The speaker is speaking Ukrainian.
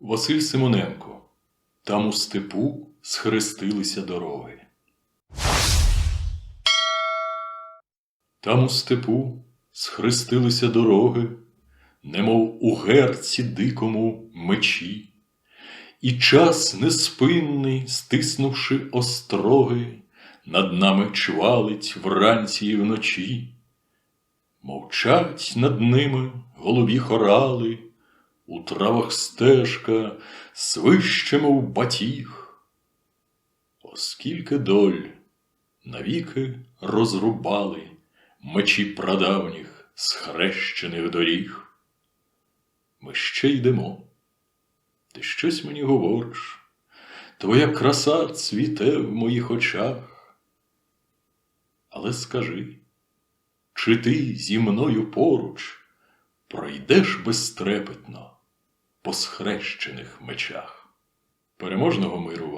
Василь Симоненко. Там у степу схрестилися дороги. Там у степу схрестилися дороги, немов у герці дикому мечі, і час неспинний, стиснувши остроги, над нами чвалить вранці і вночі. Мовчать над ними голубі хорали, у травах стежка свище, мов батіг. Оскільки доль навіки розрубали мечі прадавніх схрещених доріг. Ми ще йдемо. Ти щось мені говориш, твоя краса цвіте в моїх очах. Але скажи, чи ти зі мною поруч пройдеш безтрепетно по схрещених мечах? Переможного миру